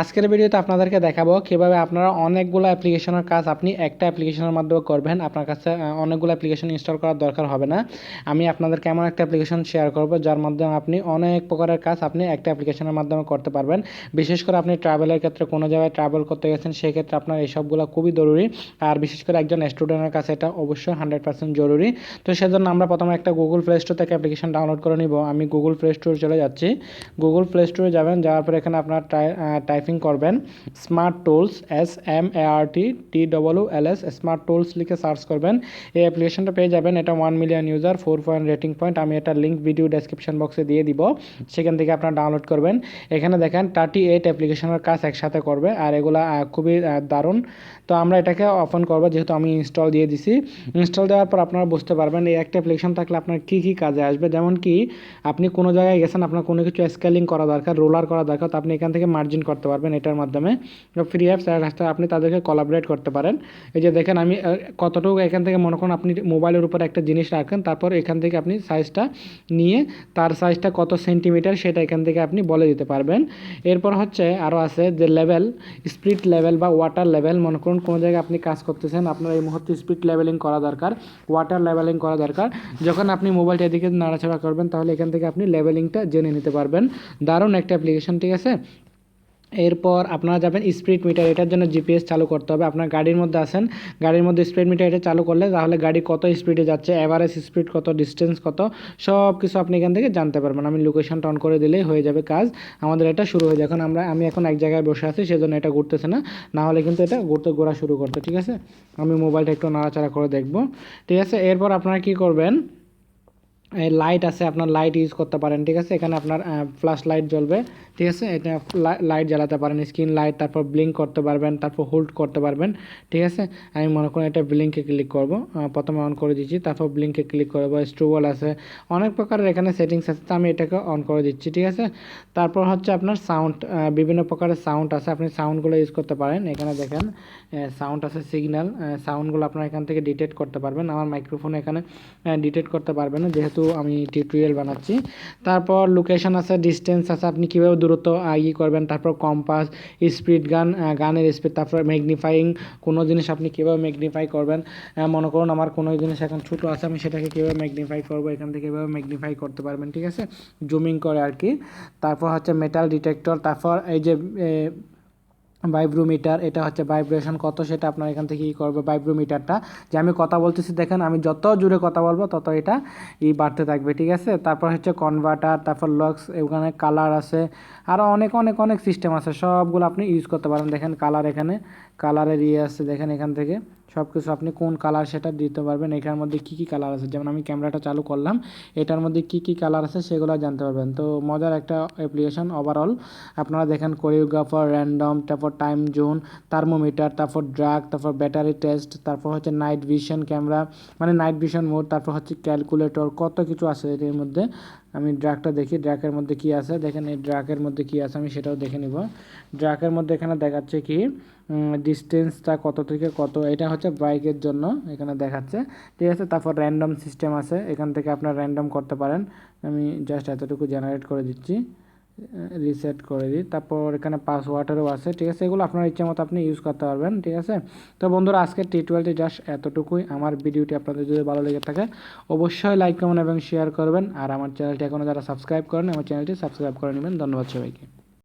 আজকের ভিডিওতে আপনাদেরকে দেখাবো কীভাবে আপনারা অনেকগুলো অ্যাপ্লিকেশনের কাজ আপনি একটা অ্যাপ্লিকেশনের মাধ্যমে করবেন। আপনার কাছে অনেকগুলো অ্যাপ্লিকেশন ইনস্টল করার দরকার হবে না। আমি আপনাদেরকে এমন একটা অ্যাপ্লিকেশন শেয়ার করব, যার মাধ্যমে আপনি অনেক প্রকারের কাজ আপনি একটা অ্যাপ্লিকেশনের মাধ্যমে করতে পারবেন। বিশেষ করে আপনি ট্রাভেলের ক্ষেত্রে কোনো জায়গায় ট্রাভেল করতে গেছেন সেই ক্ষেত্রে আপনার এইসবগুলো খুবই জরুরি। আর বিশেষ করে একজন স্টুডেন্টের কাছে এটা অবশ্যই হান্ড্রেড পার্সেন্ট জরুরি। তো সেজন্য আমরা প্রথমে একটা গুগল প্লে স্টোর থেকে অ্যাপ্লিকেশন ডাউনলোড করে নিব। আমি গুগল প্লে স্টোরে চলে যাচ্ছি। গুগল প্লে স্টোরে যাবেন, যাওয়ার পর এখানে আপনার টাইপিং করবেন smart tools S M A R T T W L S smart tools লিখে সার্চ করবেন। এই অ্যাপ্লিকেশনটা পেয়ে যাবেন, এটা one million user four point rating point আমি এটা লিঙ্ক ভিডিও ডেসক্রিপশন বক্সে দিয়ে দিব, সেখান থেকে আপনারা ডাউনলোড করবেন। এখানে দেখেন থার্টি এইট অ্যাপ্লিকেশনের কাজ একসাথে করবে, আর এগুলা খুবই দারুণ। তো আমরা এটাকে ওপেন করব, যেহেতু আমি ইনস্টল দিয়ে দিছি। ইনস্টল দেওয়ার পর আপনারা বুঝতে পারবেন, এই একটা অ্যাপ্লিকেশন থাকলে আপনার কী কী কাজে আসবে। যেমন কি, আপনি কোনো জায়গায় গেছেন, আপনার কোনো কিছু স্কেলিং করা দরকার রোলার করা দরকার, তো আপনি এখান থেকে মার্জিন করতে পারবেন এটার মাধ্যমে। ফ্রি অ্যাপস রাস্তায় আপনি তাদেরকে কোলাবরেট করতে পারেন। এই যে দেখেন আমি কতটুকু এখান থেকে মনে করুন আপনি মোবাইলের উপর একটা জিনিস রাখেন, তারপর এখান থেকে আপনি সাইজটা নিয়ে তার সাইজটা কত সেন্টিমিটার সেটা এখান থেকে আপনি বলে দিতে পারবেন। এরপর হচ্ছে আরও আছে যে লেভেল স্পিড লেভেল বা ওয়াটার লেভেল মনে করুন কোনো জায়গায় আপনি কাজ করতেছেন, আপনার এই মুহূর্তে স্পিড লেভেলিং করা দরকার ওয়াটার লেভেলিং করা দরকার। যখন আপনি মোবাইলটা এদিকে নাড়াচাড়া করবেন, তাহলে এখান থেকে আপনি লেভেলিংটা জেনে নিতে পারবেন। দারুণ একটা অ্যাপ্লিকেশন ঠিক আছে? এরপর আপনারা যাবেন স্পিড মিটার, এটার জন্য জিপিএস চালু করতে হবে। আপনার গাড়ির মধ্যে আছেন, গাড়ির মধ্যে স্পিড মিটার এটা চালু করলে তাহলে গাড়ি কত স্পিডে যাচ্ছে অ্যাভারেজ স্পিড কত ডিস্টেন্স কত সব কিছু আপনি এখান থেকে জানতে পারবেন। আমি লোকেশনটা অন করে দিলেই হয়ে যাবে কাজ। আমাদের এটা শুরু হয়ে যায়। এখন আমরা, আমি এখন এক জায়গায় বসে আছি, সেজন্য এটা ঘুরতেছে না। না হলে কিন্তু এটা ঘুরতে, ঘোরা শুরু করতে, ঠিক আছে? আমি মোবাইলটা একটু নাড়াচাড়া করে দেখব। ঠিক আছে, এরপর আপনারা কি করবেন? লাইট আছে, আপনার লাইট ইউজ করতে পারেন, ঠিক আছে? এখানে আপনার ফ্ল্যাশ লাইট জ্বলবে, ঠিক আছে? এটা লাইট জ্বালাতে পারেন স্ক্রিন লাইট তারপর ব্লিঙ্ক করতে পারবেন, তারপর হোল্ড করতে পারবেন, ঠিক আছে? আমি মনে করি এটা ব্লিঙ্কে ক্লিক করব প্রথমে অন করে দিচ্ছি, তারপর ব্লিঙ্কে ক্লিক করব স্ট্রুবল আছে, অনেক প্রকারের এখানে সেটিংস আছে, তো আমি এটাকে অন করে দিচ্ছি, ঠিক আছে? তারপর হচ্ছে আপনার সাউন্ড বিভিন্ন প্রকারের সাউন্ড আছে, আপনি সাউন্ডগুলো ইউজ করতে পারেন, এখানে দেখেন সাউন্ড আছে সিগন্যাল সাউন্ডগুলো আপনার এখান থেকে ডিটেক্ট করতে পারবেন, আমার মাইক্রোফোন এখানে ডিটেক্ট করতে পারবেন না যেহেতু আমি টিউটোরিয়াল বানাচ্ছি। তারপর লোকেশন আছে ডিস্টেন্স আছে, আপনি কীভাবে দূরত্ব ই করবেন, তারপর কম্পাস স্পিড গান গানের স্পিড তারপর ম্যাগনিফাইং কোনো জিনিস আপনি কীভাবে ম্যাগনিফাই করবেন মনে করুন আমার কোনো জিনিস এখন ছোটো আছে, আমি সেটাকে কীভাবে ম্যাগনিফাই করব, এখান থেকে কীভাবে ম্যাগনিফাই করতে পারবেন, ঠিক আছে? জুমিং করে আর কি। তারপর হচ্ছে মেটাল ডিটেক্টর তারপর এই যে ভাইব্রোমিটার এটা হচ্ছে ভাইব্রেশন কত সেটা আপনার এখান থেকে কী করবে ভাইব্রোমিটারটা যে আমি কথা বলতেছি, দেখেন, আমি যত জোরে কথা বলব, তত এটা ই বাড়তে থাকবে, ঠিক আছে? তারপর হচ্ছে কনভার্টার তারপর লক্স ওখানে কালার আছে। আরও অনেক অনেক অনেক সিস্টেম আছে, সবগুলো আপনি ইউজ করতে পারেন। দেখেন কালার এখানে কালারের ইয়ে আছে, দেখেন এখান থেকে। সব কিছু আপনি কোন কালার সেটা দিতে পারবেন। এটার মধ্যে কী কী কালার আছে? যেমন আমি ক্যামেরাটা চালু করলাম, এটার মধ্যে কী কী কালার আছে সেগুলো জানতে পারবেন। তো মজার একটা অ্যাপ্লিকেশন ওভারঅল আপনারা দেখেন কোরিওগ্রাফার র্যান্ডম তারপর টাইম জোন থার্মোমিটার তারপর ড্রাগ তারপর ব্যাটারি টেস্ট তারপর হচ্ছে নাইট ভিশন ক্যামেরা মানে নাইট ভিশন মোড তারপর হচ্ছে ক্যালকুলেটর কত কিছু আছে এটির মধ্যে। আমি ড্রাকটা দেখি ড্রাকের মধ্যে কি আছে? দেখেন এই ড্রাকের মধ্যে কি আছে, আমি সেটাও দেখে নিব। ড্রাকের মধ্যে এখানে দেখাচ্ছে কি ডিস্টেন্সটা কত থেকে কত, এটা হচ্ছে বাইকের জন্য, এখানে দেখাচ্ছে। ঠিক আছে, তারপর র্যান্ডম সিস্টেম আছে, এখান থেকে আপনার র্যান্ডম করতে পারেন। আমি জাস্ট এতটুকু জেনারেট করে দিচ্ছি। রিসেট করে দিই। তারপর এখানে পাসওয়ার্ডেরও আছে, ঠিক আছে? এগুলো আপনার ইচ্ছা মতো আপনি ইউজ করতে পারবেন, ঠিক আছে? তো বন্ধুরা আজকে টি টোয়েলটি জাস্ট এতটুকুই। আমার ভিডিওটি আপনাদের যদি ভালো লেগে থাকে, অবশ্যই লাইক কমেন্ট এবং শেয়ার করবেন। আর আমার চ্যানেলটি এখনও যারা সাবস্ক্রাইব করেন আমার চ্যানেলটি সাবস্ক্রাইব করে নেবেন। ধন্যবাদ সবাইকে।